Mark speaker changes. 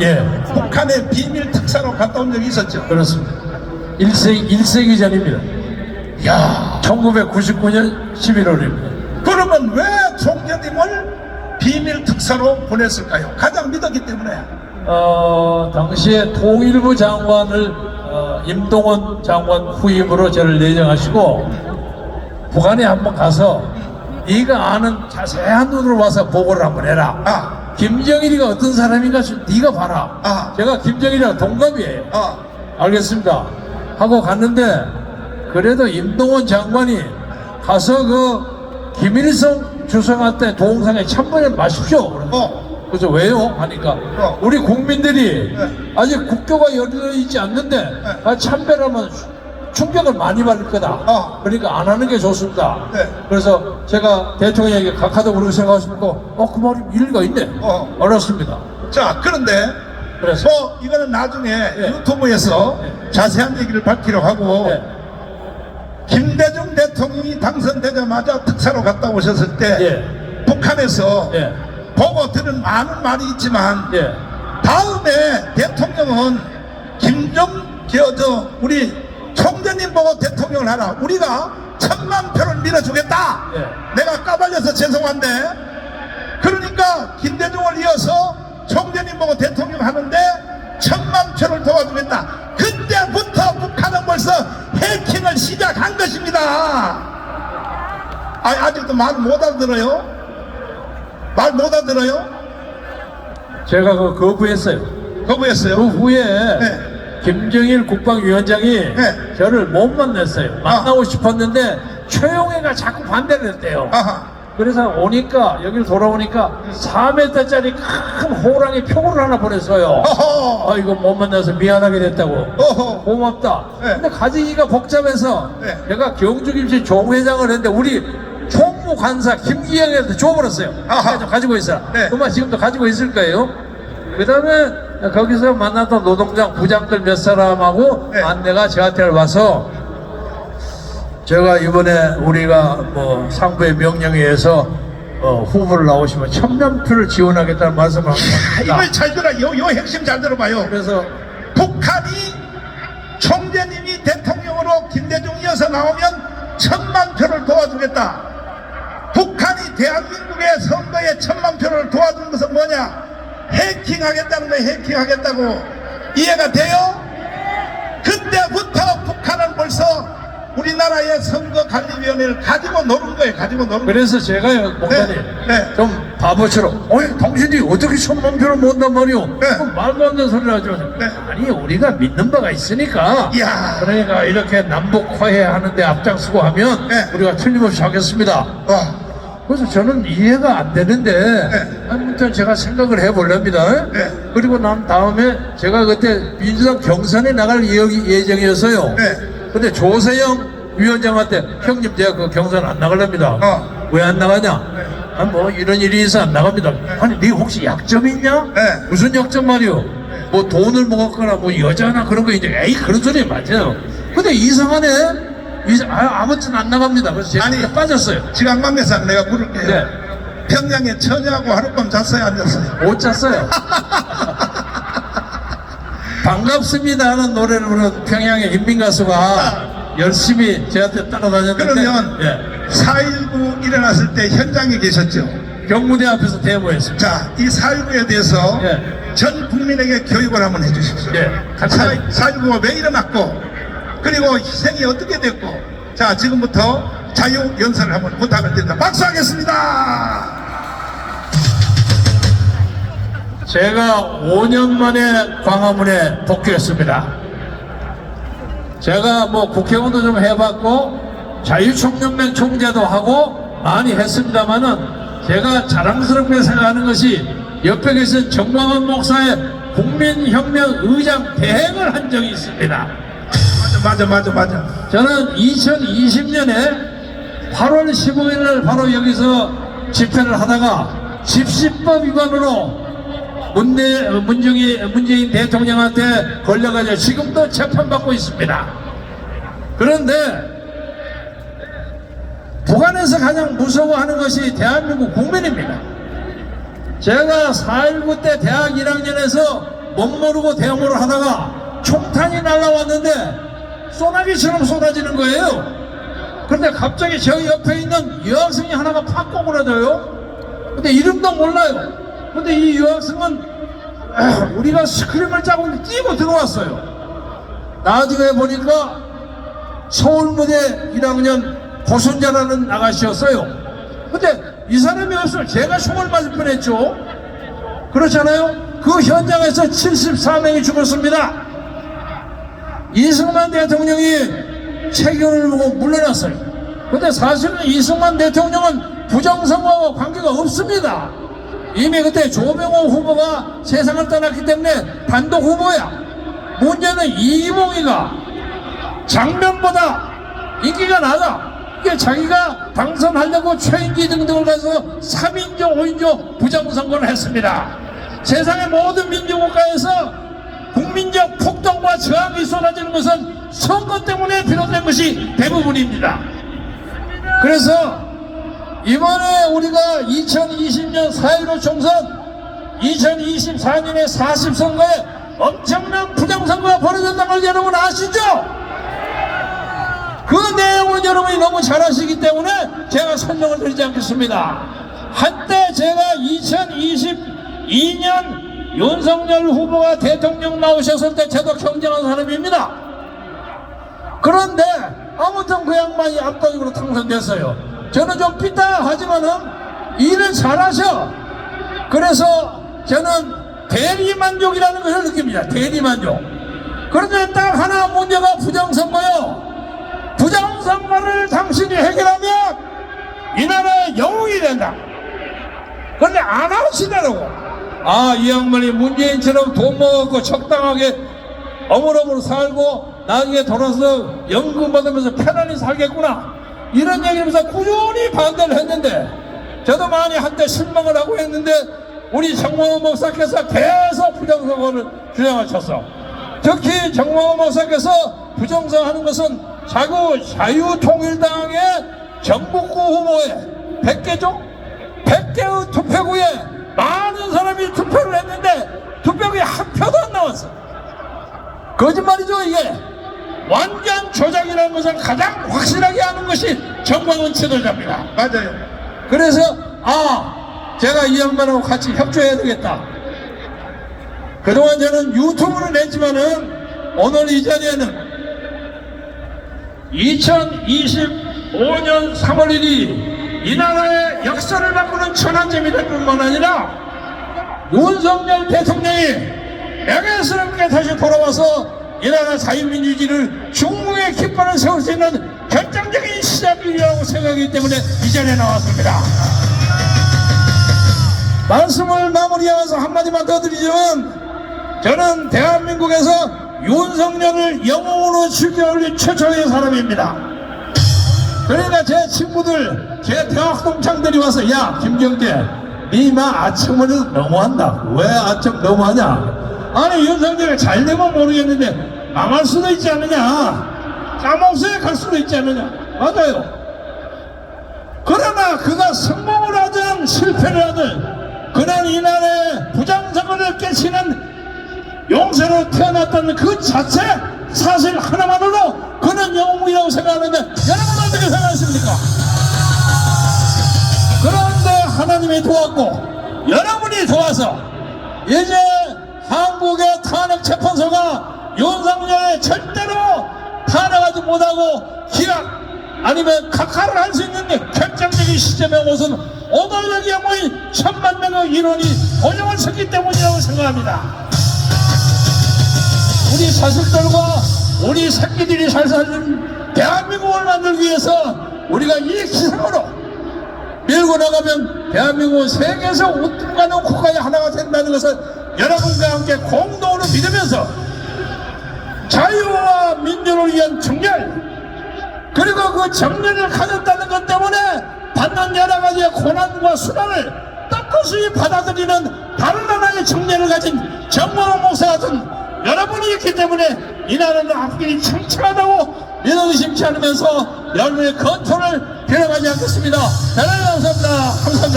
Speaker 1: 예,
Speaker 2: 북한의 비밀 특사로 갔다 온 적이 있었죠.
Speaker 1: 그렇습니다. 1세기, 1세기 전입니다.
Speaker 2: 야
Speaker 1: 1999년 11월입니다.
Speaker 2: 그러면 왜 총재님을 비밀 특사로 보냈을까요? 가장 믿었기 때문에.
Speaker 1: 어, 당시에 통일부 장관을 어, 임동원 장관 후임으로 저를 내정하시고 북한에 한번 가서 네가 아는 자세한 눈으로 와서 보고를 한번 해라.
Speaker 2: 아,
Speaker 1: 김정일이가 어떤 사람인가 좀 네가 봐라.
Speaker 2: 아.
Speaker 1: 제가 김정일이랑 동갑이에요.
Speaker 2: 아,
Speaker 1: 알겠습니다. 하고 갔는데 그래도 임동원 장관이 가서 그 김일성 주석한테 동상에 참배를 마십시오. 거예요.
Speaker 2: 어,
Speaker 1: 그래서 왜요? 하니까
Speaker 2: 어.
Speaker 1: 우리 국민들이
Speaker 2: 네.
Speaker 1: 아직 국교가 열려 있지 않는데 아, 참배라면 충격을 많이 받을 거다.
Speaker 2: 어.
Speaker 1: 그러니까 안 하는 게 좋습니다.
Speaker 2: 네.
Speaker 1: 그래서 제가 대통령에게 각하도 그렇게 생각하시고 어, 그 말이 일리가 있네.
Speaker 2: 어.
Speaker 1: 알았습니다.
Speaker 2: 자, 그런데
Speaker 1: 그래서
Speaker 2: 뭐 이거는 나중에
Speaker 1: 네.
Speaker 2: 유튜브에서 자세한 얘기를 밝히려고 하고
Speaker 1: 네.
Speaker 2: 김대중 대통령이 당선되자마자 특사로 갔다 오셨을 때
Speaker 1: 예.
Speaker 2: 북한에서
Speaker 1: 예.
Speaker 2: 보고 들은 많은 말이 있지만
Speaker 1: 예.
Speaker 2: 다음에 대통령은 김정 저 우리 총재님 보고 대통령을 하라. 우리가 천만 표를 밀어주겠다.
Speaker 1: 예.
Speaker 2: 내가 까발려서 죄송한데 그러니까 김대중을 이어서 총재님 보고 대통령 하는데 천만 표를 도와주겠다. 그때부터 북한은 벌써 해킹을 시작한 것입니다. 아, 아직도 말 못 알아들어요? 말 못 알아들어요?
Speaker 1: 제가 그 거부했어요.
Speaker 2: 거부했어요.
Speaker 1: 그 후에
Speaker 2: 네.
Speaker 1: 김정일 국방위원장이
Speaker 2: 네.
Speaker 1: 저를 못 만났어요. 만나고 싶었는데 최용해가 자꾸 반대를 했대요.
Speaker 2: 아하.
Speaker 1: 그래서 오니까 여기를 돌아오니까 4m짜리 큰 호랑이 표구를 하나 보냈어요.
Speaker 2: 어허.
Speaker 1: 아 이거 못 만나서 미안하게 됐다고.
Speaker 2: 어허.
Speaker 1: 고맙다.
Speaker 2: 네.
Speaker 1: 근데 가지기가 복잡해서
Speaker 2: 네.
Speaker 1: 내가 경주김치 종회장을 했는데 우리 총무 관사 김기영한테 줘버렸어요.
Speaker 2: 아하.
Speaker 1: 가지고 있어.
Speaker 2: 네.
Speaker 1: 그만 지금도 가지고 있을 거예요. 그 다음에 거기서 만났던 노동장 부장들 몇 사람하고
Speaker 2: 네.
Speaker 1: 안내가 저한테 와서 제가 이번에 우리가 뭐 상부의 명령에 의해서 어, 후보를 나오시면 천명표를 지원하겠다는 말씀을
Speaker 2: 아,
Speaker 1: 하고
Speaker 2: 이걸 잘 들어. 요, 요 핵심 잘 들어봐요.
Speaker 1: 그래서
Speaker 2: 북한이 총재님이 대통령으로 김대중 이어서 나오면 천만 표를 도와주겠다. 북한이 대한민국의 선거에 천만 표를 도와준 것은 뭐냐? 해킹하겠다는 거예요. 해킹하겠다고. 이해가 돼요? 그때부터 북한은 벌써 우리나라의 선거관리위원회를 가지고 노는 거예요. 가지고 노는 거예요.
Speaker 1: 그래서 제가요 목사님
Speaker 2: 네, 네.
Speaker 1: 좀 바보처럼 어이 당신이 어떻게 천만 표를 모은단 말이오
Speaker 2: 네.
Speaker 1: 그럼 말도 안 되는 소리를 하죠
Speaker 2: 네.
Speaker 1: 아니 우리가 믿는 바가 있으니까
Speaker 2: 이야.
Speaker 1: 그러니까 이렇게 남북 화해하는데 앞장서고 하면
Speaker 2: 네.
Speaker 1: 우리가 틀림없이 하겠습니다
Speaker 2: 와.
Speaker 1: 그래서 저는 이해가 안 되는데
Speaker 2: 네.
Speaker 1: 아무튼 제가 생각을 해보렵니다.
Speaker 2: 네.
Speaker 1: 그리고 난 다음에 제가 그때 민주당 경선에 나갈 예- 예정이었어요.
Speaker 2: 네.
Speaker 1: 근데 조세영 위원장한테 형님 제가 그 경선 안 나갈랍니다.
Speaker 2: 어.
Speaker 1: 왜안 나가냐? 아, 뭐 이런 일이 있어 안 나갑니다. 아니 네 혹시 약점 있냐?
Speaker 2: 네.
Speaker 1: 무슨 약점 말이오? 뭐 돈을 먹었거나 뭐 여자나 그런 거 이제 에이 그런 소리 맞아요. 근데 이상하네 이상, 아, 아무튼 안 나갑니다 그래서 제가
Speaker 2: 아니.
Speaker 1: 그때 빠졌어요
Speaker 2: 지각망대상 내가 물을게요.
Speaker 1: 네.
Speaker 2: 평양에 처녀하고 하룻밤 잤어요, 안 잤어요?
Speaker 1: 못 잤어요. 반갑습니다 하는 노래를 부른 평양의 인민 가수가 열심히 저한테 따라다녔는데
Speaker 2: 그러면
Speaker 1: 예,
Speaker 2: 4.19 일어났을 때 현장에 계셨죠?
Speaker 1: 경무대 앞에서 데모했습니다.
Speaker 2: 자, 이 4.19에 대해서
Speaker 1: 예.
Speaker 2: 전 국민에게 교육을 한번 해주십시오.
Speaker 1: 예, 같이
Speaker 2: 4.19가 왜 일어났고, 그리고 희생이 어떻게 됐고, 자, 지금부터 자유 연설을 한번 부탁을 드립니다. 박수하겠습니다!
Speaker 1: 제가 5년 만에 광화문에 복귀했습니다. 제가 뭐 국회의원도 좀 해봤고 자유총연맹 총재도 하고 많이 했습니다만은 제가 자랑스럽게 생각하는 것이 옆에 계신 정광훈 목사의 국민혁명 의장 대행을 한 적이 있습니다.
Speaker 2: 맞아, 맞아, 맞아.
Speaker 1: 저는 2020년에 8월 15일 날 바로 여기서 집회를 하다가 집시법 위반으로 문대, 문정희, 문재인 대통령한테 걸려가지고 지금도 재판받고 있습니다. 그런데 북한에서 가장 무서워하는 것이 대한민국 국민입니다. 제가 4.19 때 대학 1학년에서 못 모르고 대모를 하다가 총탄이 날라왔는데 소나기처럼 쏟아지는 거예요. 그런데 갑자기 저 옆에 있는 여학생이 하나가 팍 꼬그라져요. 근데 이름도 몰라요. 근데 이 여학생은 우리가 스크림을 짜고 뛰고 들어왔어요. 나중에 보니까 서울무대 1학년 고순자라는 아가씨였어요. 근데 이 사람이 없으면 제가 총을 맞을 뻔했죠. 그렇잖아요. 그 현장에서 74명이 죽었습니다. 이승만 대통령이 체결을 보고 물러났어요. 근데 사실은 이승만 대통령은 부정선거와 관계가 없습니다. 이미 그때 조병호 후보가 세상을 떠났기 때문에 단독 후보야. 문제는 이기봉이가 장면보다 인기가 낮아. 이게 자기가 당선하려고 최인기 등등을 가서 3인조, 5인조 부정선거를 했습니다. 세상의 모든 민주국가에서 국민적 폭동과 저항이 쏟아지는 것은 선거 때문에 비롯된 것이 대부분입니다. 그래서 이번에 우리가 2020년 4.15 총선, 2024년에 40선거에 엄청난 부정선거가 벌어졌다는 걸 여러분 아시죠? 그 내용은 여러분이 너무 잘 아시기 때문에 제가 설명을 드리지 않겠습니다. 한때 제가 2022년 윤석열 후보가 대통령 나오셨을 때 저도 경쟁한 사람입니다. 그런데 아무튼 그 양반이 압도적으로 당선됐어요. 저는 좀 삐딱 하지만은 일을 잘하셔. 그래서 저는 대리만족이라는 것을 느낍니다. 대리만족. 그런데 딱 하나 문제가 부정선거요. 부정선거를 당신이 해결하면 이 나라의 영웅이 된다. 그런데 안 하시더라고. 아, 이 양반이 문재인처럼 돈 모았고 적당하게 어물어물 살고 나중에 돌아서 연금 받으면서 편안히 살겠구나. 이런 얘기하면서 꾸준히 반대를 했는데 저도 많이 한때 실망을 하고 했는데 우리 정광훈 목사께서 계속 부정선거를 주장하셨어. 특히 정광훈 목사께서 부정선하는 것은 자구 자유통일당의 전북구 후보에 100개죠? 100개의 투표구에 투표를 했는데 투표구에 한 표도 안 나왔어. 거짓말이죠, 이게. 완전 조작이라는 것을 가장 확실하게 하는 것이 정광훈 지도자입니다.
Speaker 2: 맞아요.
Speaker 1: 그래서 아 제가 이 양반하고 같이 협조해야 되겠다. 그동안 저는 유튜브를 냈지만은 오늘 이 자리에는 2025년 3월 1일 이 나라의 역사를 바꾸는 천안점이 될 뿐만 아니라 윤석열 대통령이 명예스럽게 다시 돌아와서 이 나라 자유민주주의를 중국의 깃발을 세울 수 있는 결정적인 시작이라고 생각하기 때문에 이 자리에 나왔습니다. 말씀을 마무리하면서 한마디만 더 드리자면 저는 대한민국에서 윤석열을 영웅으로 죽여올린 최초의 사람입니다. 그러니까 제 친구들, 제 대학 동창들이 와서 야 김경재, 니마 아첨을 너무한다. 왜 아첨 너무하냐? 아니 윤석열이 잘 되면 모르겠는데 망할 수도 있지 않느냐? 까먹어야 갈 수도 있지 않느냐? 맞아요. 그러나 그가 성공을 하든 실패를 하든 그는 이 나라의 부정선거를 깨치는 용세로 태어났다는 그 자체 사실 하나만으로 그는 영웅이라고 생각하는데 여러분 어떻게 생각하십니까? 하나님이 도왔고 여러분이 도와서 이제 한국의 탄핵 재판소가 윤석열을 절대로 탄핵하지 못하고 기각 아니면 각하를 할 수 있는 결정적인 시점에 오선 오늘 여기에 모인 천만 명의 인원이 고정을 섰기 때문이라고 생각합니다. 우리 자식들과 우리 새끼들이 잘 사는 대한민국을 만들기 위해서 우리가 이 기상으로 밀고 나가면 대한민국은 세계에서 우뚝 가는 국가의 하나가 된다는 것을 여러분과 함께 공동으로 믿으면서 자유와 민주를 위한 정렬 그리고 그 정렬을 가졌다는 것 때문에 받는 여러 가지의 고난과 수난을 떳떳이 받아들이는 다른 하나의 정렬을 가진 목사 같은 여러분이 있기 때문에 이 나라는 앞길이 창창하다고 믿어 의심치 않으면서 여러분의 건투를 빌어가지 않겠습니다. 대단히 감사합니다. 감사합니다.